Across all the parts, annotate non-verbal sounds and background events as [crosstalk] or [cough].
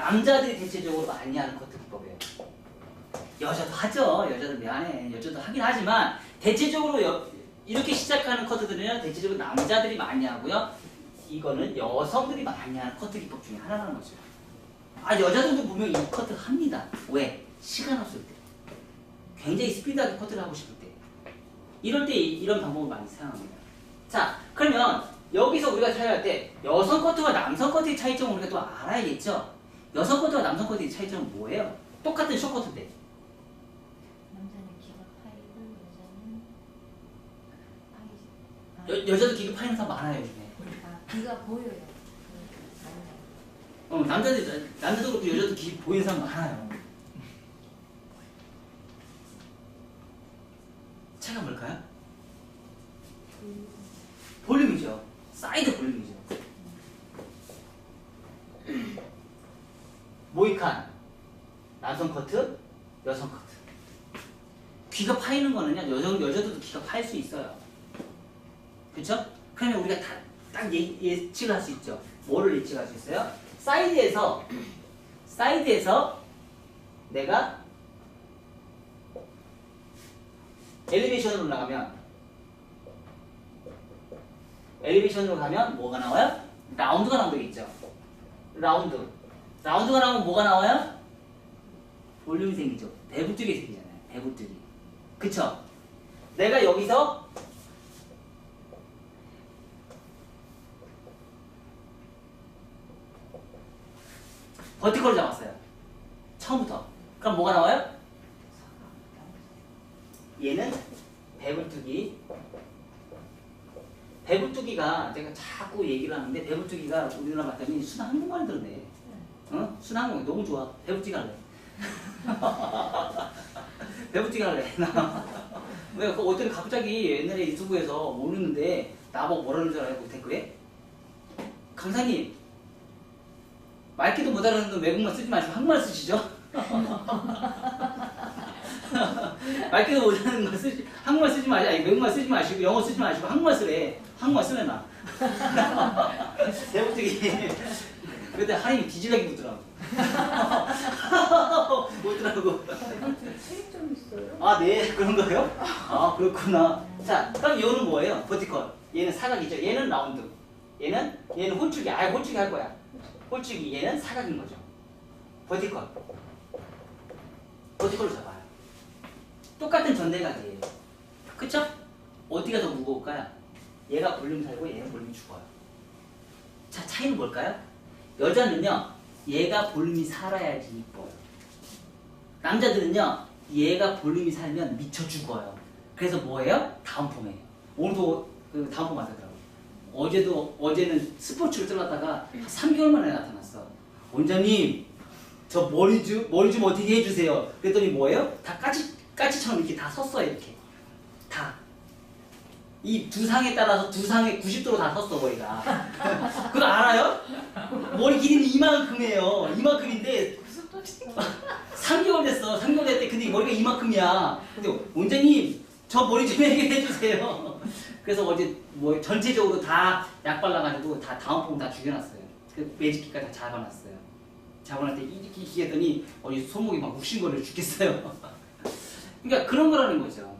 남자들이 대체적으로 많이 하는 커트 기법이에요. 여자도 하죠. 여자도 미안해. 여자도 하긴 하지만 대체적으로 여- 이렇게 시작하는 커트들은 대체적으로 남자들이 많이 하고요. 이거는 여성들이 많이 하는 커트 기법 중에 하나라는 거죠. 아 여자들도 분명 이 커트 합니다. 왜? 시간 없을 때. 굉장히 스피드하게 커트를 하고 싶을 때. 이럴 때 이- 이런 방법을 많이 사용합니다. 자, 그러면 여기서 우리가 차이할 때 여성 커트와 남성 커트의 차이점을 우리가 또 알아야겠죠? 여성 커트와 남성 커트의 차이점은 뭐예요? 똑같은 숏커트인데. 남자는 귀가 파이고 여자는 파이지. 여, 여자도 기급 파이는 사람 많아요, 요즘에. 아, 귀가 보여요. 그 어, 남자들, 남자도 그렇고 여자도 기 보이는 사람 많아요. 차이가 뭘까요? 볼륨이죠. 사이드 볼륨이죠. 모이칸, 남성 커트, 여성 커트. 귀가 파이는 거는요, 여성, 여자들도 귀가 파일 수 있어요. 그쵸? 그러면 우리가 다, 딱 예, 예측을 할 수 있죠. 뭐를 예측할 수 있어요? 사이드에서, 사이드에서 내가 엘리베이션으로 나가면 엘리베이션으로 가면 뭐가 나와요? 라운드가 나오되겠죠 라운드. 라운드가 나오면 뭐가 나와요? 볼륨이 생기죠. 배부뜨기 생기잖아요. 배부뜨기. 그쵸? 내가 여기서 버티컬을 잡았어요. 처음부터. 그럼 뭐가 나와요? 얘는 배불뚝이 배불뚝이가 제가 자꾸 얘기를 하는데 배불뚝이가 우리나라 봤더니 순 한국말 들네 어? 순 한국말 너무 좋아 배불뚝이 할래 [laughs] 배불뚝이 할래? 왜? 그 어떤 갑자기 옛날에 유튜브에서 모르는데 나보고 뭐라는 줄 알고 댓글에? 강사님 말귀도 못 알아듣는 외국말 쓰지 마시고 한국말 쓰시죠? [laughs] 말귀도 못하는 거 쓰지 한국말 쓰지 마시 아니 외국말 쓰지 마시고 영어 쓰지 마시고 한국말 쓰래. 한국말 쓰래나. 대부터기 [laughs] 그때 하림이 뒤질라기 묻더라고 [laughs] 묻더라고 차이점 있어요? 아 네 그런 거예요? 아 그렇구나 자 그럼 얘는 뭐예요? 버티컬 얘는 사각이죠 얘는 라운드 얘는 얘는 홀쭉이 아예 홀쭉이 할 거야 홀쭉이 얘는 사각인 거죠 버티컬 버티컬로 잡아요 똑같은 전대각이에요 그쵸? 어디가 더 무거울까요? 얘가 볼륨 살고 얘는 볼륨이 죽어요 자 차이는 뭘까요? 여자는요 얘가 볼륨이 살아야지 이뻐요. 남자들은요 얘가 볼륨이 살면 미쳐 죽어요. 그래서 뭐예요? 다운폼이에요 오늘도 그 다운폼 맞았더라고요 어제도 어제는 스포츠를 한 3개월 만에 나타났어. 원장님 저 머리 좀 머리 좀 어떻게 해주세요? 그랬더니 뭐예요? 다 까치 까치처럼 이렇게 다 섰어요 이렇게. 다 이 두 상에 따라서 두 상에 90도로 다 섰어 머리가 그거 알아요? 머리 길이는 이만큼이에요 이만큼인데 3개월 됐어. 3개월 됐대. 근데 머리가 이만큼이야. 근데 원장님 저 머리 좀 해결해 주세요. 그래서 어제 뭐 전체적으로 다 약 발라가지고 다 다운폼 다 죽여놨어요. 그 매직기까지 다 잡아놨어요. 잡아놨을 때 이렇게 이렇게 했더니 어디 손목이 막 욱신거려 죽겠어요. [laughs] 그러니까 그런 거라는 거죠.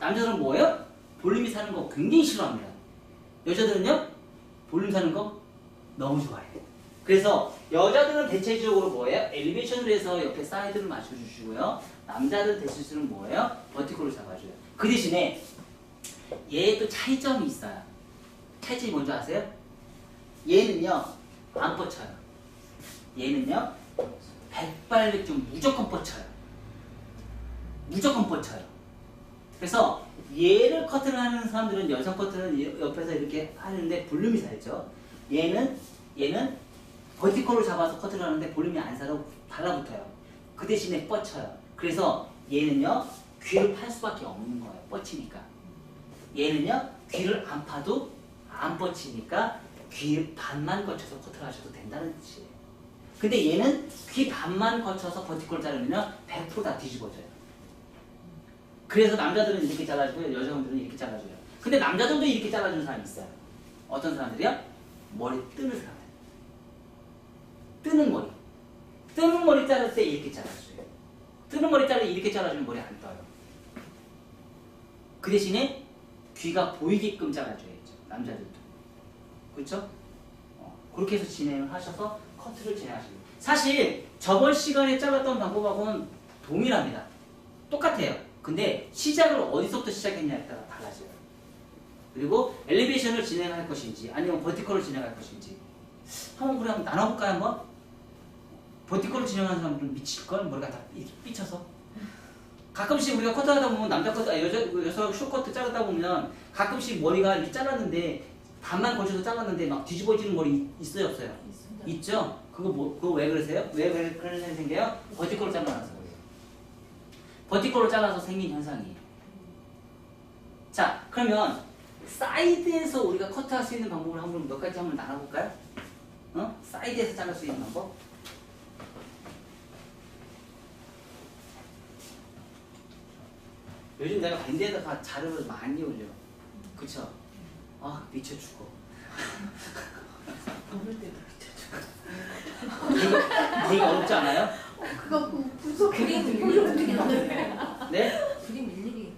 남자들은 뭐예요? 볼륨이 사는 거 굉장히 싫어합니다. 여자들은요? 볼륨 사는 거 너무 좋아해요. 그래서 여자들은 대체적으로 뭐예요? 엘리베이션을 해서 옆에 사이드를 맞춰주시고요. 남자들 대체적으로 뭐예요? 버티컬을 잡아줘요. 그 대신에 얘또 차이점이 있어요. 차이점이 뭔지 아세요? 얘는요 안 뻗쳐요. 얘는요 백발백중 무조건 뻗쳐요. 무조건 뻗쳐요. 그래서 얘를 커트를 하는 사람들은 여성 커트는 얘- 옆에서 이렇게 하는데 볼륨이 살죠. 얘는 얘는 버티컬로 잡아서 커트를 하는데 볼륨이 안 살아 달라붙어요. 그 대신에 뻗쳐요. 그래서 얘는요 귀를 팔 수밖에 없는 거예요. 뻗치니까. 얘는요 귀를 안 파도 안 뻗치니까 귀 반만 거쳐서 커트를 하셔도 된다는 뜻이에요. 근데 얘는 귀 반만 거쳐서 버티컬 자르면요 100%다 뒤집어져요. 그래서 남자들은 이렇게 잘라주고 여자분들은 이렇게 잘라줘요. 근데 남자들도 이렇게 잘라주는 사람이 있어요. 어떤 사람들이요? 머리 뜨는 사람들. 뜨는 머리. 뜨는 머리 자를 때 이렇게 잘라줘요. 뜨는 머리 자를 때 이렇게 잘라주면 머리 안 떠요. 그 대신에 귀가 보이게끔 잘라줘야죠. 남자들도. 그렇죠? 어, 그렇게 해서 진행을 하셔서 커트를 진행하십니다. 사실 저번 시간에 잘랐던 방법하고는 동일합니다. 똑같아요. 근데 시작을 어디서부터 시작했냐에 따라 달라져요. 그리고 엘리베이션을 진행할 것인지 아니면 버티컬을 진행할 것인지 한번 한번 나눠볼까요 한번? 버티컬을 진행하는 사람들은 미칠걸 머리가 다 삐쳐서 가끔씩 우리가 커트 하다 보면 남자 커트 아, 여자 여자 쇼커트 자르다 보면 가끔씩 머리가 이렇게 잘랐는데 반만 걸쳐서 잘랐는데 막 뒤집어지는 머리 있어요 없어요? 있습니다. 있죠? 그거 뭐 그거 왜 그러세요? 왜 왜 그런 현상이 생겨요? 버티컬을 잘라놔서 그래요. 버티컬을 잘라서 생긴 현상이에요. 자, 그러면 사이드에서 우리가 커트할 수 있는 방법을 한번 몇 가지 한번 나눠볼까요? 어? 사이드에서 자를 수 있는 방법? 요즘 내가 밴드에다가 자료를 많이 올려. 그쵸? 아, 미쳐 죽어. 먹을 때도 미쳐줘. 되게, 되게 어렵지 않아요? 그거 그 분석 그림 일일이? 네? 그림 일일이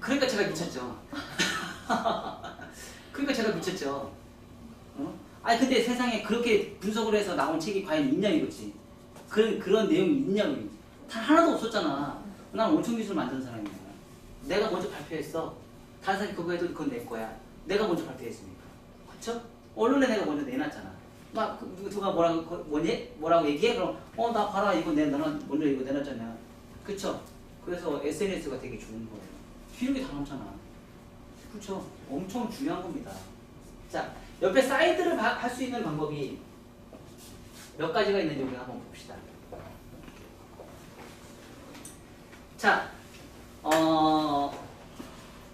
그러니까 제가 미쳤죠. [laughs] 그러니까 제가 미쳤죠. 어? 아니 근데 세상에 그렇게 분석을 해서 나온 책이 과연 있냐 이거지. 그런 그런 내용이 있냐고. 다 하나도 없었잖아. 난 원천 기술 만든 사람이야. 내가 먼저 발표했어. 다른 사람이 그거 해도 그건 내 거야. 내가 먼저 발표했으니까. 그쵸? 언론에 내가 먼저 내놨잖아. 막 그, 누- 누가 뭐라고 그 뭐니? 뭐라고 얘기해? 그럼 어 나 봐라 이거 내 너는 먼저 이거 내놨잖아. 그쵸? 그래서 SNS가 되게 좋은 거예요. 기록이 다 남잖아. 그렇죠. 엄청 중요한 겁니다. 자, 옆에 사이드를 할 수 있는 방법이 몇 가지가 있는지 우리 한번 봅시다. 자, 어,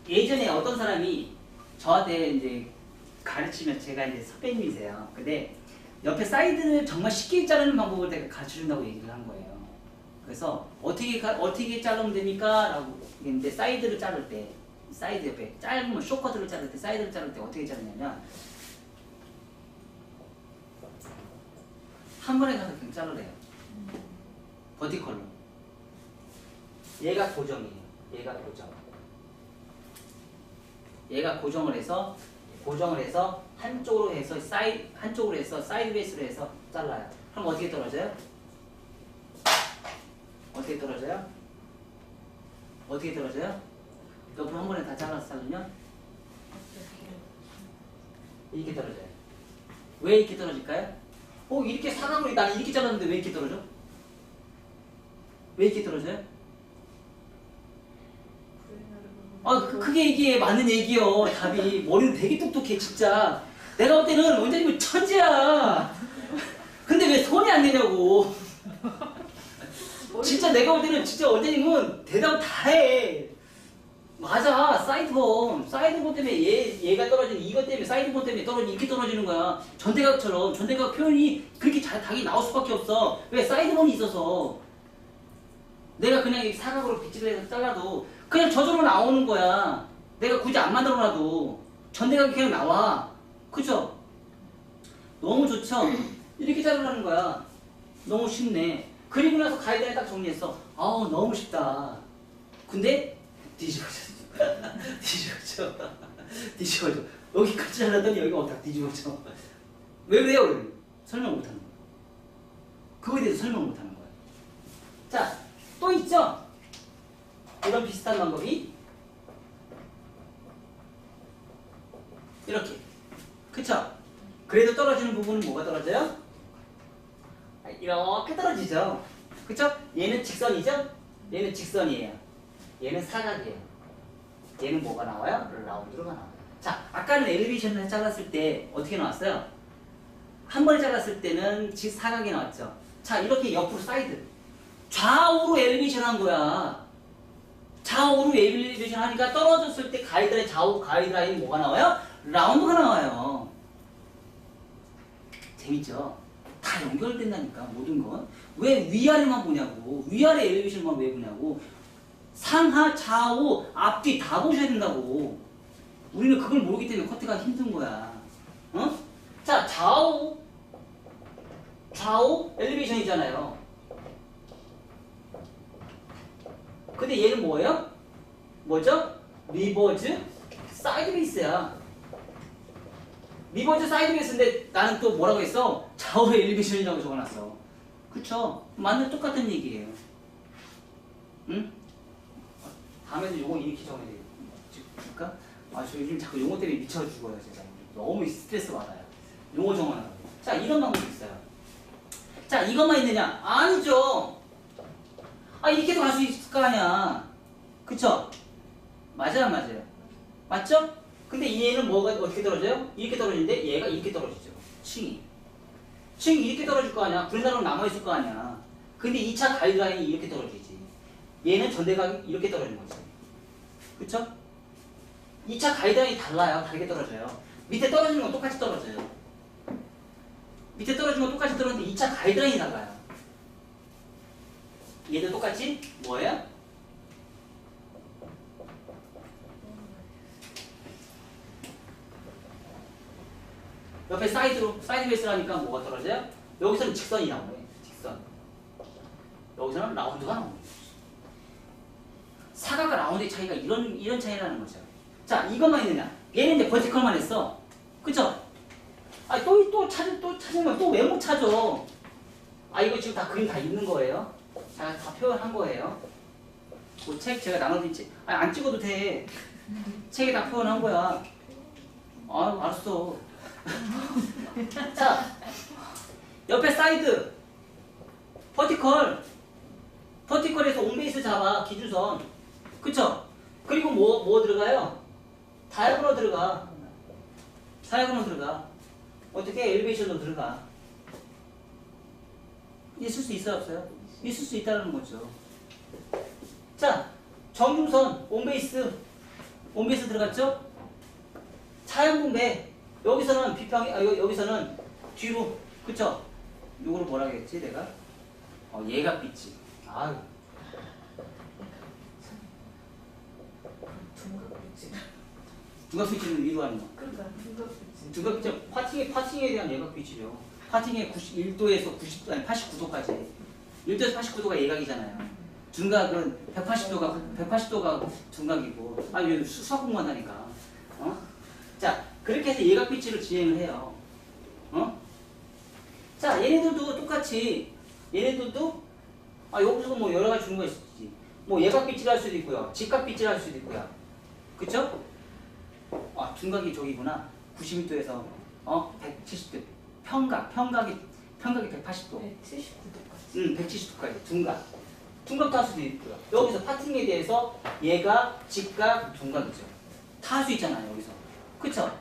예전에 어떤 사람이 저한테 이제 가르치면 제가 이제 선배님이세요. 근데 옆에 사이드를 정말 쉽게 자르는 방법을 내가 가르쳐 준다고 얘기를 한 거예요. 그래서 어떻게 가- 어떻게 자르면 됩니까? 라고 했는데 사이드를 자를 때 사이드 옆에 짧으면 쇼커트를 자를 때 사이드를 자를 때 어떻게 자르냐면 한 번에 가서 그냥 자르래요. 버티컬로. 얘가 고정이에요. 얘가 고정. 얘가 고정을 해서 고정을 해서 한쪽으로 해서 사이 한쪽으로 해서 사이드 베이스로 해서 잘라요. 그럼 어떻게 떨어져요? 어떻게 떨어져요? 어떻게 떨어져요? 옆으로 한 번에 다 잘라서 자르면 이렇게 떨어져요. 왜 이렇게 떨어질까요? 어 이렇게 사각으로 난 이렇게 잘랐는데 왜 이렇게 떨어져? 왜 이렇게 떨어져요? 아 그, 그게 이게 맞는 얘기요. 답이. 머리는 되게 똑똑해 진짜. 내가 볼 때는 원장님은 천재야. 근데 왜 손이 안 되냐고. 진짜 내가 볼 때는 진짜 원장님은 대답 다해. 맞아. 사이드본 사이드본 때문에 얘, 얘가 떨어지는 이것 때문에 사이드본 때문에 떨어지 이렇게 떨어지는 거야. 전대각처럼. 전대각 표현이 그렇게 잘 각이 나올 수밖에 없어. 왜 사이드본이 있어서. 내가 그냥 이 사각으로 빗질을 해서 잘라도 그냥 저절로 나오는 거야. 내가 굳이 안 만들어놔도. 전대각이 그냥 나와. 그죠? 너무 좋죠? 이렇게 자르라는 거야. 너무 쉽네. 그리고 나서 가이드라인 딱 정리했어. 아우 너무 쉽다. 근데 뒤집어져 [laughs] 뒤집어져. 뒤집어져. 여기까지 잘랐더니 여기가 다 뒤집어져. 왜 그래요? 그러면? 설명 못하는 거야. 그거에 대해서 설명 못하는 거야. 자 또 있죠? 이런 비슷한 방법이 이렇게 그쵸? 그래도 떨어지는 부분은 뭐가 떨어져요? 아, 이렇게 떨어지죠 그쵸? 얘는 직선이죠? 얘는 직선이에요 얘는 사각이에요 얘는 뭐가 나와요? 라운드로가 나와요 자 아까는 엘리베이션을 잘랐을 때 어떻게 나왔어요? 한 번에 잘랐을 때는 직 사각이 나왔죠 자 이렇게 옆으로 사이드 좌우로 엘리베이션 한 거야 좌우로 엘리베이션 하니까 떨어졌을 때 가이드라인 좌우 가이드라인 뭐가 나와요? 라운드가 나와요. 재밌죠? 다 연결된다니까 모든 건. 왜 위아래만 보냐고. 위아래 엘리베이션만 왜 보냐고. 상하 좌우 앞뒤 다 보셔야 된다고. 우리는 그걸 모르기 때문에 커트가 힘든 거야. 어? 자 좌우 좌우 엘리베이션이잖아요. 근데 얘는 뭐예요? 뭐죠? 리버즈 사이드 베이스야. 리버즈 사이드 베이스인데 나는 또 뭐라고 했어? 좌우 엘리베이션이라고 적어놨어. 그쵸? 맞는 똑같은 얘기예요. 응? 다음에도 요거 이렇게 적어야 돼. 줄까? 아, 저 요즘 자꾸 용어 때문에 미쳐 죽어요, 제가. 너무 스트레스 받아요. 용어 정하느라고. 자, 이런 방법이 있어요. 자, 이것만 있느냐? 아니죠. 아, 이렇게도 갈 수 있을 거 아니야. 그쵸? 맞아요, 안 맞아요? 맞죠? 근데 얘는 뭐가 어떻게 떨어져요? 이렇게 떨어지는데 얘가 이렇게 떨어지죠. 층이. 층이 이렇게 떨어질 거 아니야. 사람은 남아있을 거 아니야. 근데 2차 가이드라인이 이렇게 떨어지지. 얘는 전대각이 이렇게 떨어지는 거지. 그쵸? 2차 가이드라인이 달라요. 다르게 떨어져요. 밑에 떨어지는 건 똑같이 떨어져요. 밑에 떨어지는 건 똑같이 떨어지는데 2차 가이드라인이 달라요. 얘도 똑같이 뭐예요? 옆에 사이드로 사이드 베이스라니까 뭐가 떨어져요? 여기서는 직선이 나오네. 직선. 여기서는 라운드가 나오네. 사각과 라운드의 차이가 이런 이런 차이라는 거죠. 자, 이것만 있느냐? 얘는 이제 버티컬만 했어. 그죠? 아, 또, 또 찾을, 또 찾으면 또왜 못 찾어? 아, 이거 지금 다 그림 다 있는 거예요. 자, 다 표현한 거예요. 그 책 제가 나눠드린 책. 아니, 안 찍어도 돼. 책에 다 표현한 거야. 아, 알았어. 자, 옆에 사이드. 버티컬. 버티컬에서 온베이스 잡아, 기준선. 그쵸? 그리고 뭐, 뭐 들어가요? 다이아고로 들어가. 다이아고로 들어가. 어떻게 엘리베이션으로 들어가. 있을 수 있어요, 없어요? 있을 수 있다는 거죠. 자, 정중선, 온베이스. 온베이스 들어갔죠? 차연분배. 여기서는 비평, 아, 여- 여기서는 뒤로. 그쵸? 요거를 뭐라 했지, 내가? 어, 얘가 삐지. 아유. 중국이지. 누가 삐지는 위로 하는 거. 그러니까 중국이지. 두각 비치 파팅에 파팅에 대한 예각 비치죠. 파팅의 91도에서 90도 아니 89도까지 1도에서 89도가 예각이잖아요. 둔각은 180도가 180도가 둔각이고 아 수- 수학 공부한다니까. 어? 자 그렇게 해서 예각 비치를 진행을 해요. 어? 자 얘네들도 똑같이 얘네들도 아 여기서 뭐 여러 가지 종류가 있지. 뭐 예각 비치를 할 수도 있고요. 직각 비치를 할 수도 있고요. 그쵸? 아 둔각이 저기구나. 91도에서 어 170도 평각 평각이 평각이 180도 네, 79도까지. 음 170도까지. 둔각. 둔각도 할 수도 있고요. 여기서 파팅에 대해서 얘가 직각 둔각이죠. 다할수 있잖아요 여기서. 그쵸?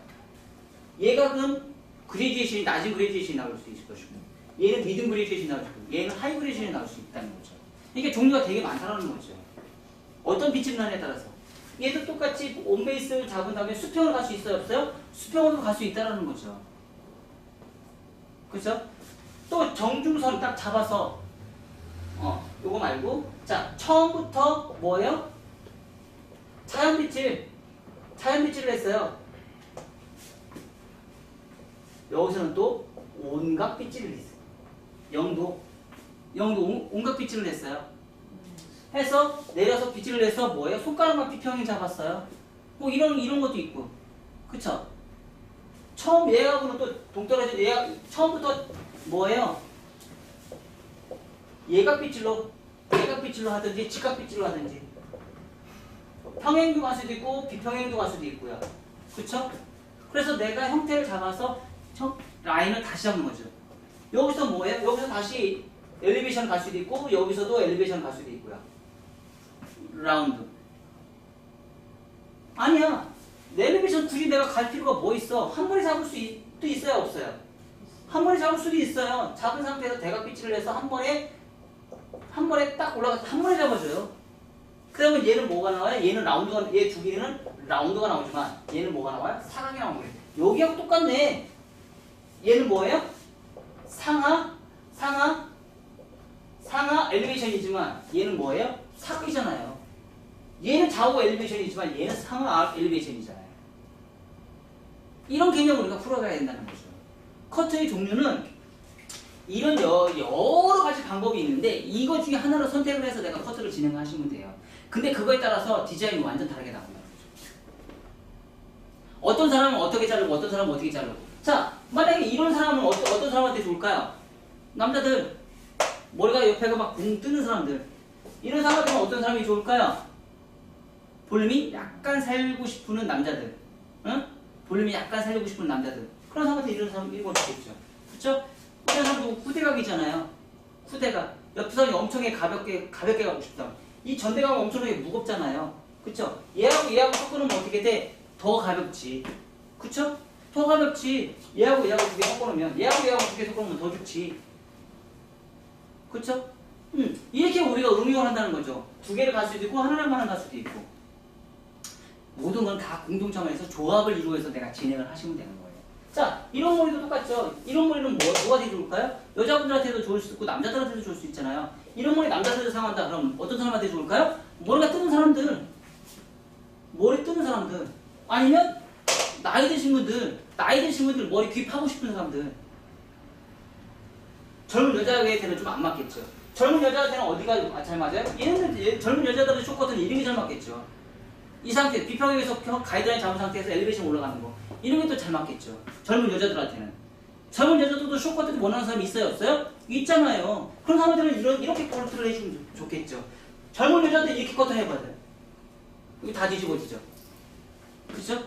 얘각은 그레디에이션이 낮은 그레디에이션이 나올 수 있을 것이고 얘는 미든 그레디에이션이 나올 수 있고 얘는 하이 그레디에이션이 나올 수 있다는 거죠. 이게 종류가 되게 많다는 거죠. 어떤 나냐에 따라서. 얘도 똑같이 온베이스를 잡은 다음에 수평을 갈수 있어요 없어요? 수평으로 갈 수 있다는 거죠. 그죠? 또 정중선 딱 잡아서 어 요거 말고 자 처음부터 뭐예요? 차연빛을 차연빛을 했어요 여기서는 또 온갖 빗질을 했어요 영도 영도 온- 온갖 빗질을 했어요 해서 내려서 빗질을 해서 뭐예요? 손가락만 비평이 잡았어요 뭐 이런 이런 것도 있고 그쵸? 처음 예약으로 또 동떨어진 예약 처음부터 뭐예요? 예각 빗질로 예각 빗질로 하든지 직각 빗질로 하든지 평행도 갈 수도 있고 비평행도 갈 수도 있고요. 그쵸? 그래서 내가 형태를 잡아서 형- 라인을 다시 잡는 거죠. 여기서 뭐예요? 여기서 다시 엘리베이션 갈 수도 있고 여기서도 엘리베이션 갈 수도 있고요. 라운드. 아니야. 내비게이션 굳이 내가 갈 필요가 뭐 있어? 한 번에 잡을 수도 있어요, 없어요? 한 번에 잡을 수도 있어요. 잡은 상태에서 대각 비치를 해서 한 번에 한 번에 딱 올라가서 한 번에 잡아줘요. 그러면 얘는 뭐가 나와요? 얘는 라운드가 얘 두 개는 라운드가 나오지만 얘는 뭐가 나와요? 사각이 나오는 거예요. 여기하고 똑같네. 얘는 뭐예요? 상하, 상하, 상하 엘리베이션이지만 얘는 뭐예요? 사각이잖아요. 얘는 좌우 엘리베이션이지만 얘는 상하 엘리베이션이잖아요. 이런 개념을 우리가 풀어가야 된다는 거죠. 커트의 종류는 이런 여, 여러 가지 방법이 있는데 이거 중에 하나로 선택을 해서 내가 커트를 진행하시면 돼요. 근데 그거에 따라서 디자인이 완전 다르게 나옵니다. 어떤 사람은 어떻게 자르고 어떤 사람은 어떻게 자르고 자 만약에 이런 사람은 어떤, 어떤 사람한테 좋을까요? 남자들 머리가 옆에가 막 붕 뜨는 사람들 이런 사람한테는 어떤 사람이 좋을까요? 볼륨이 약간 살고 싶은 남자들 응? 볼륨이 약간 살고 싶은 남자들. 그런 사람한테 이런 사람 좋겠죠. 그쵸? 어떤 사람도 후대각이잖아요. 후대각. 옆 사람이 엄청나게 가볍게 가볍게 가고 싶다. 이 전대각은 엄청나게 무겁잖아요. 그쵸? 얘하고 얘하고 섞어놓으면 어떻게 돼? 더 가볍지. 그쵸? 더 가볍지. 얘하고 얘하고 두 개 섞어놓으면 얘하고 얘하고 두 개 섞어놓으면 더 좋지. 그쵸? 음, 이렇게 우리가 응용을 한다는 거죠. 두 개를 갈 수도 있고 하나만 갈 수도 있고 모든 건 다 공동점에서 조합을 이루어서 내가 진행을 하시면 되는 거예요. 자 이런 머리도 똑같죠. 이런 머리는 뭐, 뭐가 되게 좋을까요? 여자분들한테도 좋을 수 있고 남자들한테도 좋을 수 있잖아요. 이런 머리 남자들한테 사용한다 그럼 어떤 사람한테 좋을까요? 머리가 뜨는 사람들. 머리 뜨는 사람들. 아니면 나이 드신 분들 나이 드신 분들 머리 귀 파고 싶은 사람들. 젊은 여자한테는 좀 안 맞겠죠. 젊은 여자한테는 어디가 아, 잘 맞아요? 얘네들 얘- 젊은 여자들은 쇼커트는 이름이 잘 맞겠죠 이 상태 비평에서 가이드라인 잡은 상태에서 엘리베이션 올라가는 거. 이런 게 또 잘 맞겠죠. 젊은 여자들한테는. 젊은 여자들도 쇼커트 원하는 사람이 있어요 없어요? 있잖아요. 그런 사람들은 이런, 이렇게 커트를 해주면 좋- 좋겠죠. 젊은 여자한테 이렇게 커트 해봐야 돼요. 여기 다 뒤집어지죠. 그죠?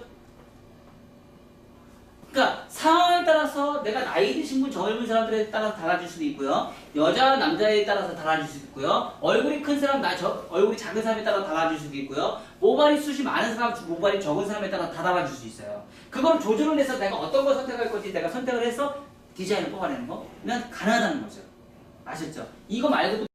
그러니까 상황에 따라서 내가 나이 드신 분 젊은 사람들에 따라서 달라질 수도 있고요. 여자 남자에 따라서 달라질 수도 있고요. 얼굴이 큰 사람 나 저, 얼굴이 작은 사람에 따라 달라질 수도 있고요. 모발이 숱이 많은 사람 모발이 적은 사람에 따라 다 달라질 수 있어요. 그걸 조절을 해서 내가 어떤 걸 선택할 건지 내가 선택을 해서 디자인을 뽑아내는 거면 가능하다는 거죠. 아셨죠? 이거 말고도